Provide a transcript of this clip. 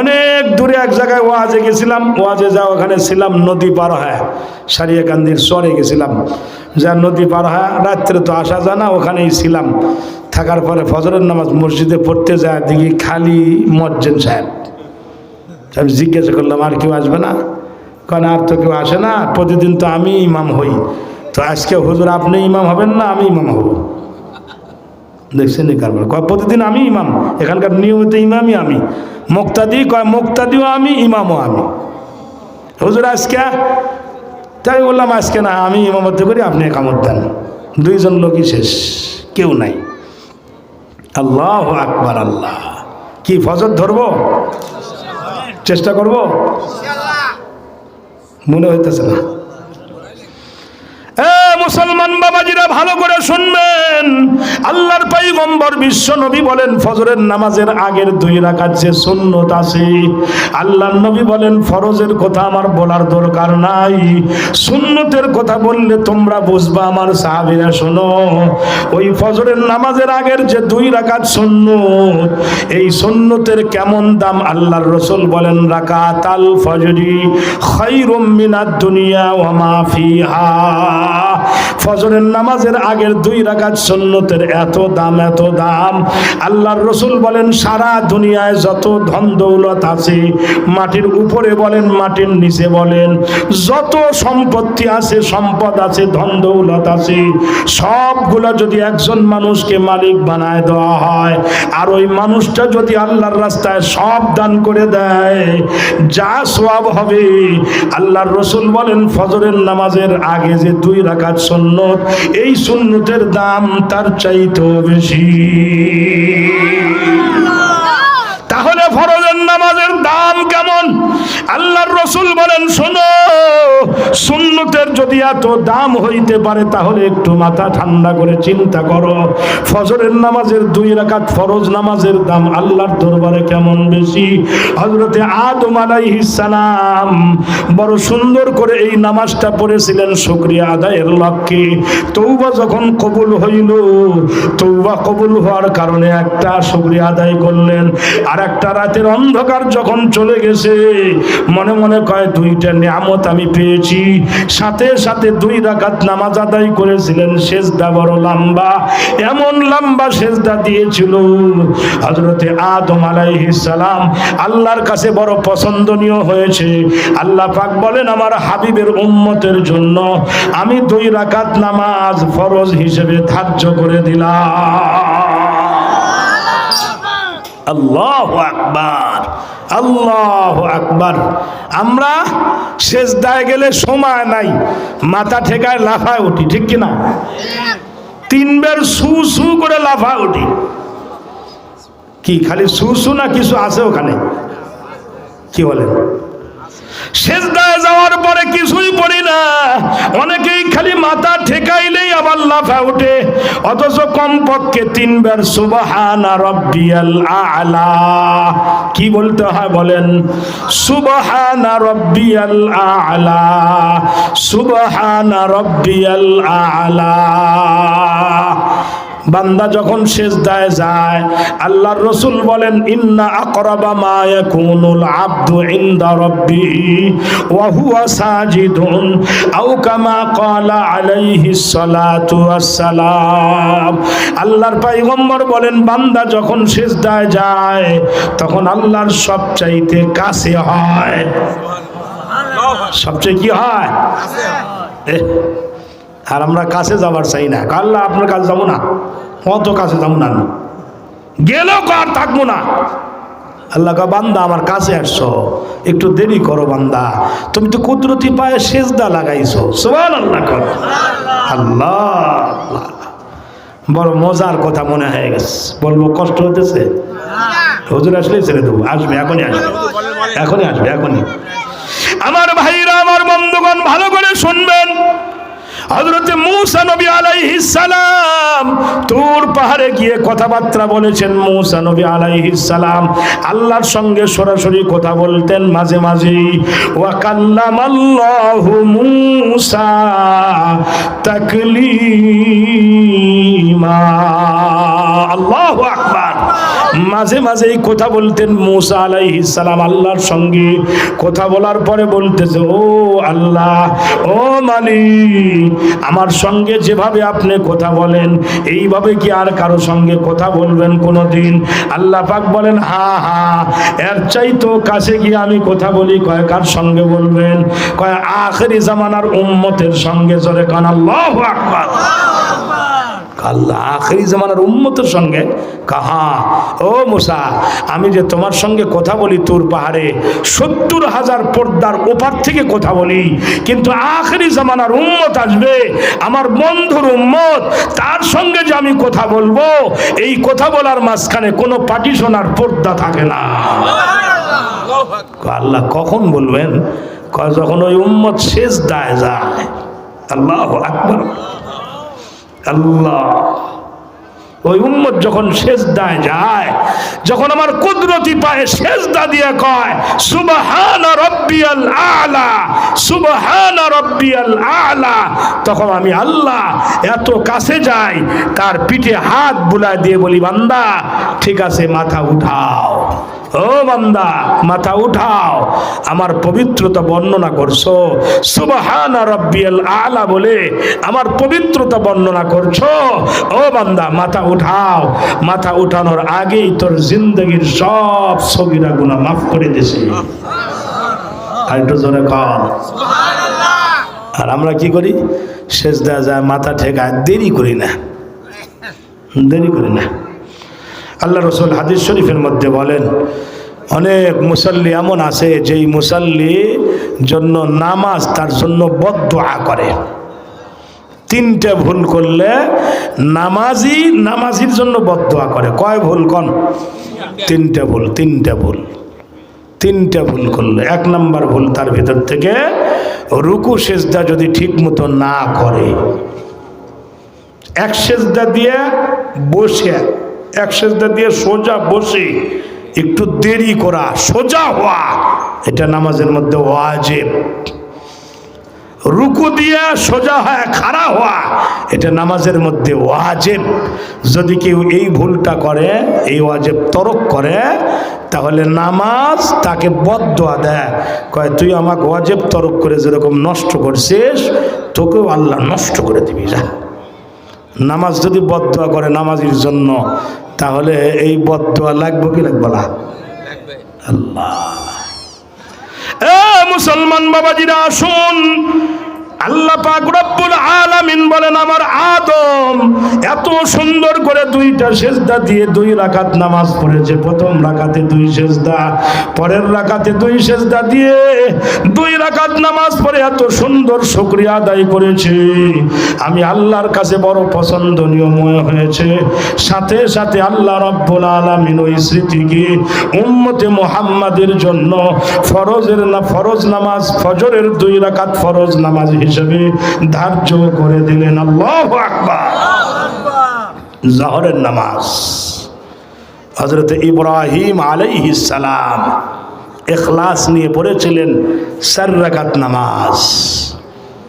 অনেক দূরে এক জায়গায় ওয়াজে গেছিলাম, ওয়াজে যা ওখানে ছিলাম নদী পার হয় সারিয়াকান্দির চরে গেছিলাম। যা নদী পার হয়, রাত্রে তো আসা যায় না, ওখানেই ছিলাম। থাকার পরে ফজরের নামাজ মসজিদে পড়তে যায়, দেখি খালি মজ্জেন সাহেব। আমি জিজ্ঞাসা করলাম, আর কেউ আসবে না? কারণ আর তো কেউ আসে না, প্রতিদিন তো আমি ইমাম হই। তো আজকে হুজুর, আপনি ইমাম হবেন না, আমি ইমাম হব? দেখছেন কারবার। প্রতিদিন আমি ইমাম, এখানকার নিয়মিত ইমামই আমি। মুক্তাদি কয়, মুক্তাদিও আমি, ইমামও আমি। হুজুর, আজকে? তাই বললাম, আজকে না, আমি ইমামত করি, আপনি একামত দেন। দুইজন লোকই শেষ, কেউ নাই। আল্লাহ আকবার, আল্লাহ। কি, ফজর ধরবো? চেষ্টা করব? মনে হইতেছে না। মুসলমান বাবাজিরা ভালো করে শুনবেন। আল্লাহর পাইগম্বর বিশ্ব নবী বলেন, ফজরের নামাজের আগের দুই রাকাত যে সুন্নত আছে, আল্লাহর নবী বলেন, ফরজের কথা আমার বলার দরকার নাই। সুন্নতের কথা বললে তোমরা বুঝবা আমার সাহাবীরা, শোনো, ওই ফজরের নামাজের আগের যে দুই রাকাত সুন্নত, এই সুন্নতের কেমন দাম আল্লাহর রসুল বলেন রাকাত আল ফজরি খায়রুম মিনাদ দুনিয়া ওয়া মা ফজরের নামাজের আগের দুই রাকাত সুন্নতের এত দাম এত দাম। আল্লাহর রসুল বলেন, সারা দুনিয়ায় যত ধন দৌলত আছে, মাটির উপরে বলেন, মাটির নিচে বলেন, যত সম্পত্তি আছে, সম্পদ আছে, ধন দৌলত আছে, সবগুলো যদি একজন মানুষকে মালিক বানায় দেওয়া হয়, আর ওই মানুষটা যদি আল্লাহর রাস্তায় সব দান করে দেয়, যা সওয়াব হবে। আল্লাহর রসুল বলেন, ফজরের নামাজের আগে যে দুই রাকাত সুন্নত এই সুন্নতের দাম তার চাইতেও বেশি। তাহলে ফরজের নামাজের দাম কেমন? আল্লাহর রসুল বলেন, শোনো, সুন্নতের যদি এত দাম হইতে পারে, তাহলে একটু মাথা ঠান্ডা করে চিন্তা করো। ফজরের নামাজের দুই রাকাত ফরজ নামাজের দাম আল্লাহর দরবারে কেমন বেশি? হজরতে আদম সালাম বড় সুন্দর করে এই নামাজটা পড়েছিলেন, শুকরিয়া আদায়ের লক্ষ্যে। তৌবা যখন কবুল হইল তৌবা কবুল হওয়ার কারণে একটা শুকরিয়া আদায় করলেন। আর একটা রাতের অন্ধকার যখন চলে গেছে, মনে মনে কয়, দুইটা নিয়ামত আমি পেয়েছি। সাথে সাথে দুই রাকাত নামাজ আদায় করেছিলেন, সেজদা বড় লম্বা, এমন লম্বা সেজদা দিয়েছিল। হজরতে আদম আলাইহিস সালাম আল্লাহর কাছে বড় পছন্দনীয় হয়েছে। আল্লাহ পাক বলেন, আমার হাবিবের উম্মতের জন্য আমি দুই রাকাত নামাজ ফরজ হিসেবে ধার্য করে দিলাম। আল্লাহ আকবার আল্লাহ আকবার। আমরা শেষ দায় গেলে সময় নাই, মাথা ঠেকায় লাফায় উঠি, ঠিক কিনা? তিনবার সু সু করে লাফায় উঠি। কি, খালি সু সু না কিছু আছে ওখানে? কি বলেন? শেষদায় যাওয়ার পরে কিছুই পড়ি না। অনেকেই খালি মাথা ঠেকাইলেই আবার লাফা উঠে অথচ কমপক্ষে তিনবার সুবহানা রব্বিয়াল আলা। কি বলতে হয় বলেন? সুবহানা রব্বিয়াল আলা। সুবহানা রব্বিয়াল আলা। বান্দা যখন শেষদায় যায় আল্লাহর রসুল বলেন ইন্না আকরাবা মা ইয়াকুনুল আবদু ইনদা রাব্বিহি ওয়া হুয়া সাজিদুন আও কামা ক্বালা আলাইহিস সালাতু ওয়াসসালাম। আল্লাহর পয়গম্বর বলেন বান্দা যখন শেষদায় যায় তখন আল্লাহর সবচাইতে কাছে হয়। সবচেয়ে কি হয়? আর আমরা কাছে যাবার চাই না। আল্লাহ, আপনার কাছে যাব না। অত কাছে যাব না। গেলেও কার থাকব না। আল্লাহ বান্দা, আমার কাছে আসছো। একটু দেরি করো, বান্দা। তুমি তো কুদরতি পায়ে সেজদা লাগাইছো। সুবান আল্লাহ কর আল্লাহ। বড় মজার কথা মনে হয়ে গেছে। বলব, কষ্ট হতেছে হুজুর আসলেই ছেড়ে দেবো। আসবে, এখনই আসবে। এখনই আসবে, এখনই। আমার ভাইরা, আমার বন্ধুগণ, ভালো করে শুনবেন। হজরতে মুসা নবী আলাইহিস সালাম তুর পাহাড়ে গিয়ে কথাবার্তা বলেছেন, মুসা নবী আলাইহিস সালাম আল্লাহর সঙ্গে সরাসরি কথা বলতেন মাঝে মাঝে ওয়া কাল্লামাল্লাহু মুসা তাকলিমা। আল্লাহু আকবার। মাঝে মাঝেই কথা বলতেন মুসা আলাইহিস সালাম আল্লাহর সঙ্গে। কথা বলার পরে বলতেছে, ও আল্লাহ, ও মালিক, আমার সঙ্গে যেভাবে আপনি কথা বলেন, এইভাবে কি আর কারও সঙ্গে কথা বলবেন কোনোদিন? আল্লাহ পাক বলেন, হা হা, এর চাইতো কাছে গিয়ে আমি কথা বলি, কয় কার সঙ্গে বলবেন? কয় আখেরি জামানার উম্মতের সঙ্গে জোরে কান, আল্লাহ আকবার। আল্লাহ আখেরি জামানার উম্মতের সঙ্গে কাহা ও মুসা আমি যে তোমার সঙ্গে কথা বলি তোর পাহাড়ে সত্তর হাজার পর্দার ওপার থেকে কথা বলি কিন্তু আখেরি জামানার উম্মত আসবে আমার বন্ধুর উম্মত তার সঙ্গে যে আমি কথা বলব এই কথা বলার মাঝখানে কোনো পাটিশোনার পর্দা থাকে না। আল্লাহ কখন বলবেন? যখন ওই উম্মত শেষ দায় যায়। আল্লাহ আকবর। আল্লাহ। ওই উম্মত যখন শেষ সেজদায় যায়, যখন আমার কুদরতি পায়ে সেজদা দিয়ে কয়, সুবহান রব্বিয়াল আলা, সুবহান রব্বিয়াল আলা, তখন আমি আল্লাহ এত কাছে যাই, তার পিঠে হাত বুলায় দিয়ে বলি, বান্দা, ঠিক আছে, মাথা উঠাও। ও বান্দা মাথা উঠাও আমার পবিত্রতা বর্ণনা করছ। সুবহান রব্বিয়াল আলা বলে আমার পবিত্রতা বর্ণনা করছ। ও বান্দা মাথা উঠাও। মাথা উঠানোর আগেই তোর জিন্দগির সব সগিরা গুণা মাফ করে দিছি। আর একটু জোরে কর আর আমরা কি করি? শেষ দেওয়া যায় মাথা ঠেকায় দেরি করি না। দেরি করি না। আল্লাহ রসুল হাদিস শরীফের মধ্যে বলেন, অনেক মুসল্লি এমন আছে যেই মুসল্লি জন্য নামাজ তার জন্য বদোয়া করে। তিনটে ভুল করলে নামাজি নামাজির জন্য বদোয়া করে। কয় ভুল কন? তিনটে ভুল তিনটে ভুল। তিনটে ভুল করলে, এক নাম্বার ভুল তার ভিতর থেকে রুকু সেজদা যদি ঠিক মতো না করে, এক সেজদা দিয়ে বসে এক সেজদা দিয়ে সোজা বসে একটু দেরি করা, সোজা হওয়া, এটা নামাজের মধ্যে ওয়াজেব। রুকু দিয়ে সোজা হয় খাড়া হওয়া, এটা নামাজের মধ্যে ওয়াজেব। যদি কেউ এই ভুলটা করে, এই ওয়াজেব তরক করে, তাহলে নামাজ তাকে বদোয়া দেয়। কয়, তুই আমাকে ওয়াজেব তরক করে যেরকম নষ্ট করছিস, তোকেও আল্লাহ নষ্ট করে দিবি, যা। নামাজ যদি বদোয়া করে নামাজির জন্য তাহলে এই বদোয়া লাগবে কি লাগবে না? আল্লাহ। এ মুসলমান বাবাজিরা আসুন। আল্লাহ পাক রব্বুল আলামিন বলেন আমার আদম এত সুন্দর করে দুইটা সেজদা দিয়ে দুই রাকাত নামাজ পড়েছে। প্রথম রাকাতে দুই সেজদা পরের রাকাতে দুই সেজদা দিয়ে দুই রাকাত নামাজ পড়ে এত সুন্দর শুকরিয়া আদায় করেছে। আমি আল্লাহর কাছে বড় পছন্দনীয় মনে হয়েছে। সাথে সাথে আল্লাহ রব্বুল আলামিন ওই স্মৃতিকে উম্মতে মুহাম্মাদের জন্য ফরজের না, ফরজ নামাজ, ফজরের দুই রাকাত ফরজ নামাজ হিসেবে ধার্য করে দিলেন। আল্লাহ আকবার। জহরের নামাজ। হজরত ইব্রাহিম আলাইহিস সালাম এখলাস নিয়ে পড়েছিলেন চার রাকাত নামাজ।